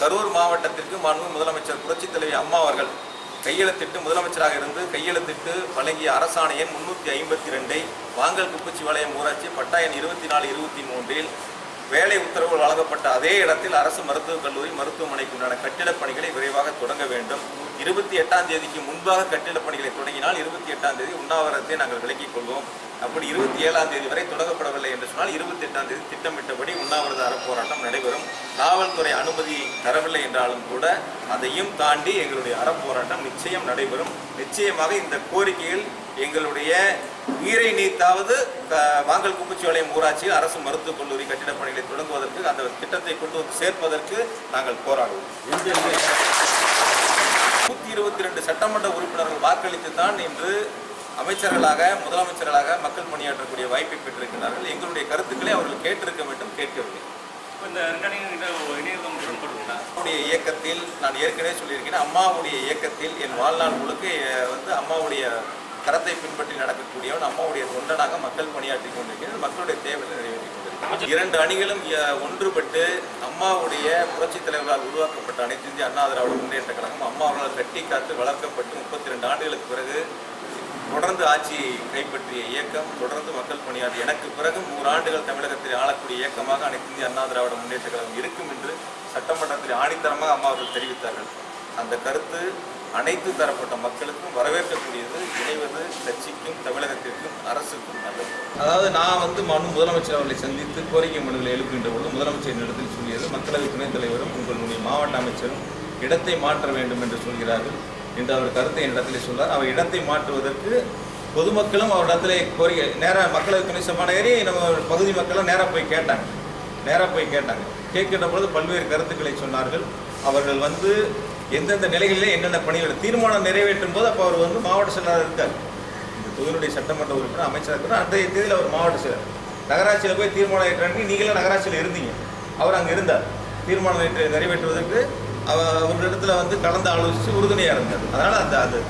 கரூர் மாவட்டத்திற்கு மாண்பு முதலமைச்சர் புரட்சித் தலைவி அம்மா அவர்கள் கையெழுத்திட்டு முதலமைச்சராக இருந்து கையெழுத்திட்டு வழங்கிய அரசாணை எண் முன்னூற்றி ஐம்பத்தி ரெண்டை வாங்கல் குப்பச்சிபாளையம் ஊராட்சி பட்டாயன் இருபத்தி நாலு இருபத்தி மூன்றில் வேலை உத்தரவு வழங்கப்பட்ட அதே இடத்தில் அரசு மருத்துவக் கல்லூரி மருத்துவமனைக்கு உண்டான கட்டிடப் பணிகளை விரைவாக தொடங்க வேண்டும். இருபத்தி எட்டாம் தேதிக்கு முன்பாக கட்டிடப் பணிகளை தொடங்கினால் இருபத்தி எட்டாம் தேதி உண்ணாவிரத்தை நாங்கள் விலக்கிக் கொள்வோம். அப்படி இருபத்தி ஏழாம் தேதி வரை தொடங்கப்படவில்லை என்று சொன்னால் இருபத்தி எட்டாம் தேதி திட்டமிட்டபடி உண்ணாவிரத அறப்போராட்டம் நடைபெறும். காவல்துறை அனுமதி தரவில்லை என்றாலும் கூட அதையும் தாண்டி எங்களுடைய அறப்போராட்டம் நிச்சயம் நடைபெறும். நிச்சயமாக இந்த கோரிக்கையில் எங்களுடைய உயிரை நீத்தாவது வாங்கல் குப்பச்சிபாளையம் ஊராட்சியில் அரசு மருத்துவக் கல்லூரி கட்டிடப் பணிகளை தொடங்குவதற்கு அந்த திட்டத்தை கொண்டு வந்து சேர்ப்பதற்கு நாங்கள் போராடுவோம். நூற்றி இருபத்தி ரெண்டு சட்டமன்ற உறுப்பினர்கள் வாக்களித்து தான் இன்று அமைச்சர்களாக முதலமைச்சர்களாக மக்கள் பணியாற்றக்கூடிய வாய்ப்பை பெற்றிருக்கிறார்கள். எங்களுடைய கருத்துக்களை அவர்கள் கேட்டிருக்க வேண்டும் கேட்கவில்லை. இப்போ இந்த அம்மாவுடைய இயக்கத்தில் நான் ஏற்கனவே சொல்லியிருக்கேன் அம்மாவுடைய இயக்கத்தில் என் வாழ்நாள் முழுக்க வந்து அம்மாவுடைய கரத்தை பின்பற்றி நடக்கக்கூடியவன் அம்மாவுடைய தொண்டனாக மக்கள் பணியாற்றி கொண்டிருக்கிறேன் மக்களுடைய தேவையை நிறைவேற்றி கொண்டிருக்கிறேன் இரண்டு அணிகளும் ஒன்றுபட்டு அம்மாவுடைய புரட்சித் தலைவர்களால் உருவாக்கப்பட்ட அனைத்து இந்திய அண்ணா திராவிட முன்னேற்ற கழகம் அம்மா அவர்களால் கட்டி காத்து வளர்க்கப்பட்டு முப்பத்தி ரெண்டு ஆண்டுகளுக்கு பிறகு தொடர்ந்து ஆட்சியை கைப்பற்றிய இயக்கம் தொடர்ந்து மக்கள் பணியாது எனக்கு பிறகு நூறாண்டுகள் தமிழகத்தில் ஆளக்கூடிய இயக்கமாக அனைத்து இந்திய அண்ணா திராவிட முன்னேற்ற கழகம் இருக்கும் என்று சட்டமன்றத்தில் ஆணித்தரமாக அம்மா அவர்கள் தெரிவித்தார்கள். அந்த கருத்து அனைத்து தரப்பட்ட மக்களுக்கும் வரவேற்கக்கூடியது இணைவது கட்சிக்கும் தமிழகத்திற்கும் அரசுக்கும் நல்லது. அதாவது நான் வந்து மனு முதலமைச்சர் அவர்களை சந்தித்து கோரிக்கை மனுகளை எழுப்புகின்ற பொழுது முதலமைச்சர் இடத்தில் சொல்லியது மக்களவை துணைத் தலைவரும் உங்களுடைய மாவட்ட அமைச்சரும் இடத்தை மாற்ற வேண்டும் என்று சொல்கிறார்கள். என்று அவர் கருத்தை என்னிடத்திலே சொன்னார். அவர் இடத்தை மாற்றுவதற்கு பொதுமக்களும் அவர் இடத்துல கோரிக்கை நேராக மக்களவை துணை சபாநாயகரே நம்ம பகுதி மக்களும் நேராக போய் கேட்டாங்க. நேராக போய் கேட்டாங்க. கேட்கின்ற பொழுது பல்வேறு கருத்துக்களை சொன்னார்கள். அவர்கள் வந்து எந்தெந்த நிலைகளிலே என்னென்ன பணிகள் தீர்மானம் நிறைவேற்றும் போது அப்போ அவர் வந்து மாவட்ட செயலாளர் இருக்கார். இந்த தொகுதியுடைய சட்டமன்ற உறுப்பினர் அமைச்சர் இருக்கிறார் அன்றைய தேதியில் அவர் மாவட்ட செயலர். நகராட்சியில் போய் தீர்மானம் ஏற்றாங்க நீங்களும் நகராட்சியில் இருந்தீங்க. அவர் அங்கே இருந்தார். தீர்மானம் நிறைவேற்றுவதற்கு அவர்களிடத்தில் வந்து கலந்து ஆலோசித்து உறுதுணையாக இருந்தார். அதனால் அந்த அது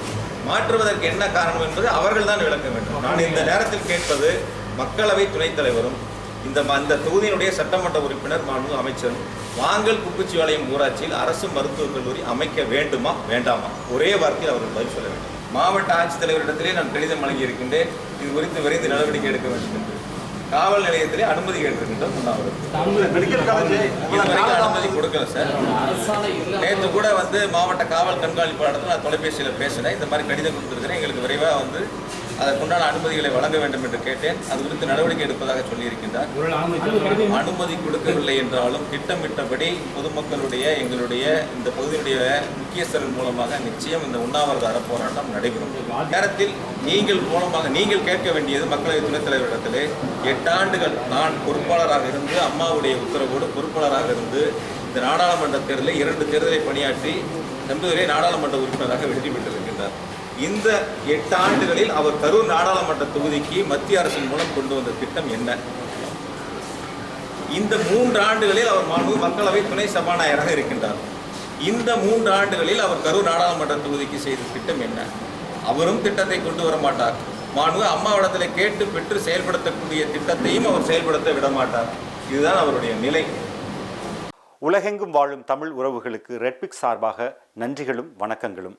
மாற்றுவதற்கு என்ன காரணம் என்பது அவர்கள் தான் விளக்க வேண்டும். நான் இந்த நேரத்தில் கேட்பது மக்களவை துணைத் தலைவரும் இந்த ம- இந்த தொகுதியினுடைய சட்டமன்ற உறுப்பினர் மாண்பு அமைச்சரும் வாங்கல் குப்புச்சிவாளையம் ஊராட்சியில் அரசு மருத்துவக் கல்லூரி அமைக்க வேண்டுமா வேண்டாமா? ஒரே வார்த்தையில் அவர்கள் பதில் சொல்ல வேண்டும். மாவட்ட ஆட்சித்தலைவரிடத்திலே நான் கடிதம் வழங்கியிருக்கின்றேன். இது குறித்து விரைந்து நடவடிக்கை எடுக்க வேண்டும் என்று. காவல் நிலையத்திலே அனுமதி கேட்டிருக்கின்றோம் உண்ணாவிரதம் அனுமதி கொடுக்கல சார். நேற்று கூட வந்து மாவட்ட காவல் கண்காணிப்பாளர்கள் நான் தொலைபேசியில் பேசினேன். இந்த மாதிரி கடிதம் கொடுத்துருக்கிறேன். எங்களுக்கு விரைவாக வந்து அதற்குண்டான அனுமதிகளை வழங்க வேண்டும் என்று கேட்டேன். அது குறித்து நடவடிக்கை எடுப்பதாக சொல்லியிருக்கின்றார். அனுமதி கொடுக்கவில்லை என்றாலும் திட்டமிட்டபடி பொதுமக்களுடைய எங்களுடைய இந்த பகுதியுடைய முக்கியஸ்தர்கள் மூலமாக நிச்சயம் இந்த உண்ணாவிரத அறப்போராட்டம் நடைபெறும். நேரத்தில் நீங்கள் மூலமாக நீங்கள் கேட்க வேண்டியது மக்களவை துணைத் தலைவரிடத்திலே எட்டு ஆண்டுகள் நான் பொறுப்பாளராக இருந்து அம்மாவுடைய உத்தரவோடு பொறுப்பாளராக இருந்து இந்த நாடாளுமன்ற தேர்தலில் இரண்டு தேர்தலை பணியாற்றி தம்பதியிலே நாடாளுமன்ற உறுப்பினராக வெற்றி பெற்றிருக்கின்றார். இந்த எட்டு ஆண்டுகளில் அவர் கரூர் நாடாளுமன்ற தொகுதிக்கு மத்திய அரசின் மூலம் கொண்டு வந்த திட்டம் என்ன? இந்த மூன்று ஆண்டுகளில் அவர் மாண்பு மக்களவை துணை சபாநாயகராக இருக்கின்றார். இந்த மூன்று ஆண்டுகளில் அவர் கரூர் நாடாளுமன்ற தொகுதிக்கு செய்த திட்டம் என்ன? அவரும் திட்டத்தை கொண்டு வர மாட்டார். மாண்பு அம்மாவிடத்தில் கேட்டு பெற்று செயல்படுத்தக்கூடிய திட்டத்தையும் அவர் செயல்படுத்த விட மாட்டார். இதுதான் அவருடைய நிலை. உலகெங்கும் வாழும் தமிழ் உறவுகளுக்கு ரெட்பிக் சார்பாக நன்றிகளும் வணக்கங்களும்.